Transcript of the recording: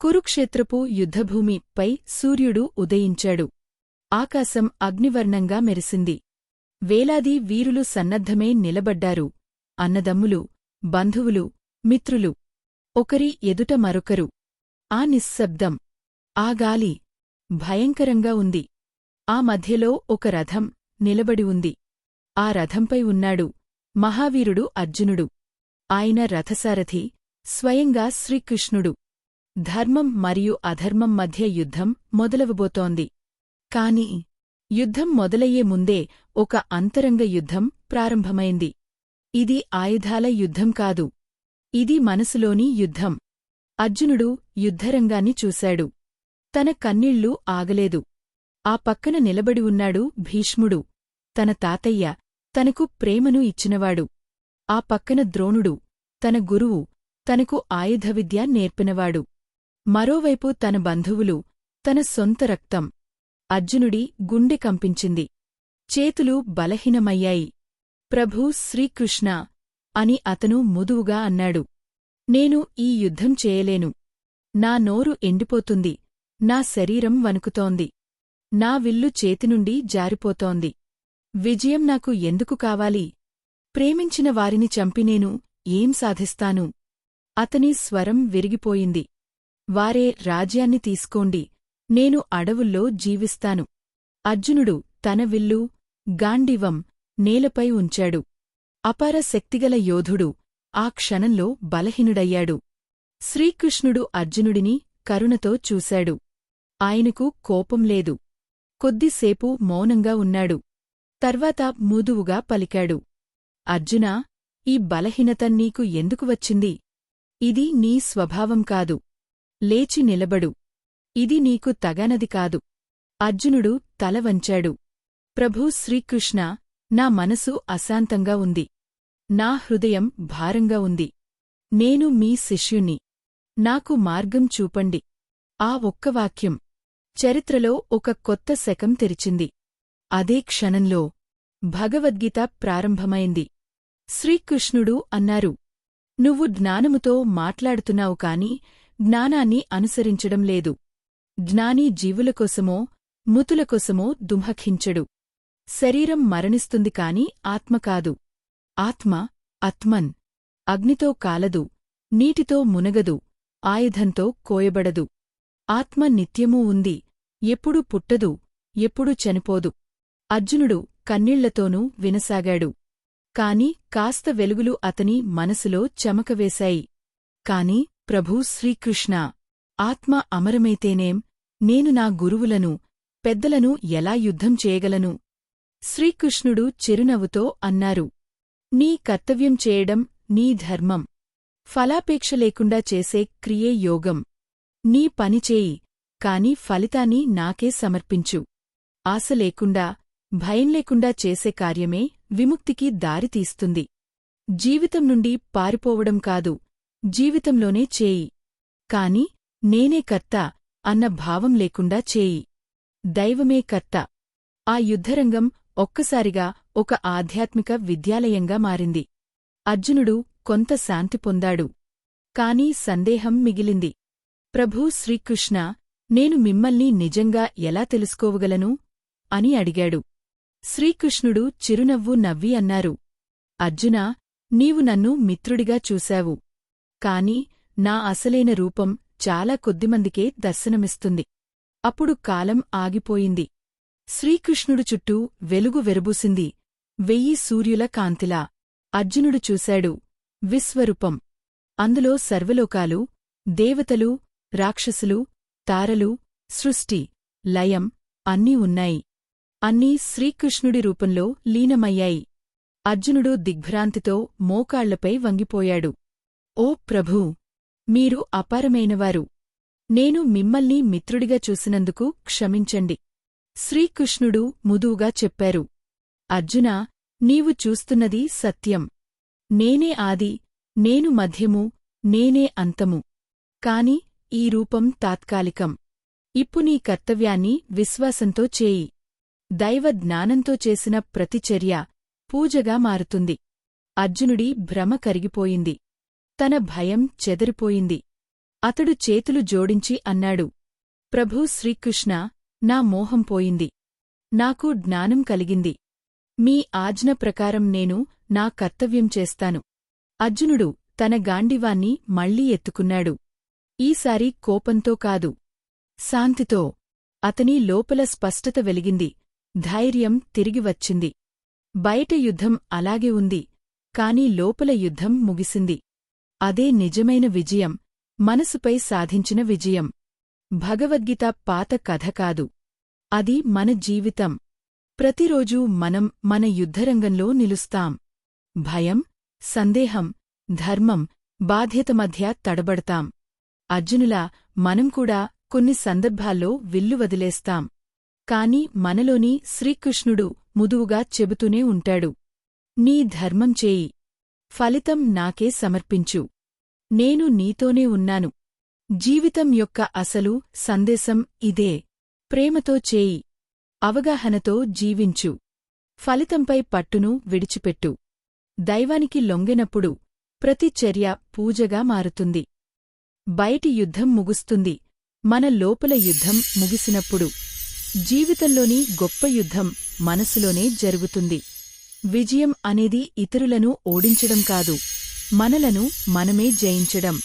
కురుక్షేత్రపు యుద్ధభూమి పై సూర్యుడు ఉదయించాడు. ఆకాశం అగ్నివర్ణంగా మెరిసింది. వేలాది వీరులు సన్నద్ధమే నిలబడ్డారు. అన్నదమ్ములు బంధువులు మిత్రులు ఒకరి ఎదుట మరొకరు. ఆ నిశ్శబ్దం ఆ గాలి భయంకరంగా ఉంది. ఆ మధ్యలో ఒక రథం నిలబడి ఉంది. ఆ రథంపై ఉన్నాడు మహావీరుడు అర్జునుడు. ఆయన రథసారథి స్వయంగా శ్రీకృష్ణుడు. ధర్మం మరియు అధర్మం మధ్య యుద్ధం మొదలవబోతోంది. కాని యుద్ధం మొదలయ్యే ముందే ఒక అంతరంగ యుద్ధం ప్రారంభమైంది. ఇది ఆయుధాల యుద్ధం కాదు. ఇది మనసులోని యుద్ధం. అర్జునుడు యుద్ధరంగాన్ని చూశాడు. తన కన్నీళ్ళు ఆగలేదు. ఆ పక్కన నిలబడి ఉన్నాడు భీష్ముడు. తన తాతయ్య తనకు ప్రేమను ఇచ్చినవాడు. ఆ పక్కన ద్రోణుడు. తన గురువు తనకు ఆయుధవిద్య నేర్పినవాడు. మరోవైపు తన బంధువులు తన సొంత రక్తం. అర్జునుడి గుండె కంపించింది. చేతులు బలహీనమయ్యాయి. ప్రభూ శ్రీకృష్ణ! అని అతను ముదువుగా అన్నాడు. నేను ఈ యుద్ధం చేయలేను. నా నోరు ఎండిపోతుంది. నా శరీరం వణుకుతోంది. నా విల్లు చేతినుండి జారిపోతోంది. విజయం నాకు ఎందుకు కావాలి? ప్రేమించిన వారిని చంపి నేను ఏం సాధిస్తాను? అతని స్వరం విరిగిపోయింది. వారే రాజ్యాన్ని తీసుకోండి. నేను అడవుల్లో జీవిస్తాను. అర్జునుడు తన విల్లు గాండివం నేలపై ఉంచాడు. అపార శక్తిగల యోధుడు ఆ క్షణంలో బలహీనుడయ్యాడు. శ్రీకృష్ణుడు అర్జునుడిని కరుణతో చూశాడు. ఆయనకు కోపం లేదు. కొద్దిసేపు మౌనంగా ఉన్నాడు. తర్వాత ముదువుగా పలికాడు. అర్జునా ఈ బలహీనత నీకు ఎందుకు వచ్చింది? ఇది నీ స్వభావం కాదు. లేచి నిలబడు. ఇది నీకు తగనది కాదు. అర్జునుడు తల వంచాడు. ప్రభూ శ్రీకృష్ణ నా మనసు అశాంతంగా ఉంది. నా హృదయం భారంగా ఉంది. నేను మీ శిష్యుణ్ణి. నాకు మార్గం చూపండి. ఆ ఒక్క వాక్యం చరిత్రలో ఒక కొత్త శకం తెరిచింది. అదే క్షణంలో భగవద్గీత ప్రారంభమైంది. శ్రీకృష్ణుడు అన్నారు నువ్వు జ్ఞానముతో మాట్లాడుతున్నావు కాని జ్ఞానాన్ని అనుసరించడం లేదు. జ్ఞాని జీవులకోసమో ముతులకోసమో దుంహఖించడు శరీరం మరణిస్తుంది కాని ఆత్మ కాదు. ఆత్మ అత్మన్. అగ్నితో కాలదు నీటితో మునగదు ఆయుధంతో కోయబడదు. ఆత్మ నిత్యమూ ఉంది ఎప్పుడు పుట్టదు ఎప్పుడు చనిపోదు. అర్జునుడు కన్నీళ్ళతోనూ వినసాగాడు. కాని కాస్త వెలుగులు అతని మనసులో చెమకవేశాయి కాని ప్రభూ శ్రీకృష్ణ ఆత్మ అమరమైతేనేం నేను నా గురువులను పెద్దలను ఎలా యుద్ధం చేయగలను? శ్రీకృష్ణుడు చిరునవ్వుతో అన్నారు నీ కర్తవ్యం చేయడం నీ ధర్మం. ఫలాపేక్ష లేకుండా చేసే క్రియే యోగం. నీ పనిచేయి కాని ఫలితాన్ని నాకే సమర్పించు. ఆశ లేకుండా భయం లేకుండా చేసే కార్యమే విముక్తికి దారితీస్తుంది. జీవితం నుండి పారిపోవడం కాదు జీవితంలోనే చేయి. కాని నేనే కర్త అన్న భావం లేకుండా చేయి. దైవమే కర్త. ఆ యుద్ధరంగం ఒక్కసారిగా ఒక ఆధ్యాత్మిక విద్యాలయంగా మారింది. అర్జునుడు కొంత శాంతి పొందాడు. కాని సందేహం మిగిలింది. ప్రభూ శ్రీకృష్ణ నేను మిమ్మల్ని నిజంగా ఎలా తెలుసుకోవగలను? అని అడిగాడు. శ్రీకృష్ణుడు చిరునవ్వు నవ్వి అన్నారు. అర్జునా నీవు నన్ను మిత్రుడిగా చూశావు. కాని నా అసలైన రూపం చాలా కొద్దిమందికే దర్శనమిస్తుంది. అప్పుడు కాలం ఆగిపోయింది. శ్రీకృష్ణుడు చుట్టూ వెలుగు వెరబూసింది. వెయ్యి సూర్యుల కాంతిలా. అర్జునుడు చూశాడు. విశ్వరూపం. అందులో సర్వలోకాలు దేవతలు రాక్షసులు తారలు సృష్టి లయం అన్నీ ఉన్నాయి. అన్నీ శ్రీకృష్ణుడి రూపంలో లీనమయ్యాయి. అర్జునుడు దిగ్భ్రాంతితో మోకాళ్ళపై వంగిపోయాడు. ఓ ప్రభూ మీరు అపారమైనవారు. నేను మిమ్మల్ని మిత్రుడిగా చూసినందుకు క్షమించండి. శ్రీకృష్ణుడు ముదువుగా చెప్పారు. అర్జునా నీవు చూస్తున్నది సత్యం. నేనే ఆది నేను మధ్యము నేనే అంతము. కాని ఈ రూపం తాత్కాలికం. ఇప్పు నీ కర్తవ్యాన్ని విశ్వాసంతో చేయి. దైవ జ్ఞానంతో చేసిన ప్రతిచర్య పూజగా మారుతుంది. అర్జునుడి భ్రమ కరిగిపోయింది. తన భయం చెదరిపోయింది. అతడు చేతులు జోడించి అన్నాడు ప్రభూ శ్రీకృష్ణ నా మోహం పోయింది. నాకు జ్ఞానం కలిగింది. మీ ఆజ్ఞ ప్రకారం నేను నా కర్తవ్యం చేస్తాను. అర్జునుడు తన గాండివాన్ని మళ్ళీ ఎత్తుకున్నాడు. ఈసారి కోపంతో కాదు. శాంతితో. అతని లోపల స్పష్టత వెలిగింది. ధైర్యం తిరిగి వచ్చింది. బయట యుద్ధం అలాగే ఉంది. కాని లోపల యుద్ధం ముగిసింది. అదే నిజమైన విజయం మనసుపై సాధించిన విజయం. భగవద్గీత పాత కథ కాదు. అది మన జీవితం. ప్రతిరోజూ మనం మన యుద్ధరంగంలో నిలుస్తాం. భయం సందేహం ధర్మం బాధ్యత మధ్య తడబడతాం. అర్జునులా మనం కూడా కొన్ని సందర్భాల్లో విల్లు వదిలేస్తాం. కాని మనలోని శ్రీకృష్ణుడు ముదువుగా చెబుతూనే ఉంటాడు. నీ ధర్మం చేయి. ఫలితం నాకే సమర్పించు. నేను నీతోనే ఉన్నాను. జీవితం యొక్క అసలు సందేశం ఇదే. ప్రేమతో చేయి. అవగాహనతో జీవించు. ఫలితంపై పట్టును విడిచిపెట్టు. దైవానికి లొంగినప్పుడు ప్రతి చర్య పూజగా మారుతుంది. బయటి యుద్ధం ముగుస్తుంది. మన లోపల యుద్ధం ముగిసినప్పుడు జీవితంలోని గొప్ప యుద్ధం మనసులోనే జరుగుతుంది. విజయం అనేది ఇతరులను ఓడించడం కాదు మనలను మనమే జయించడం.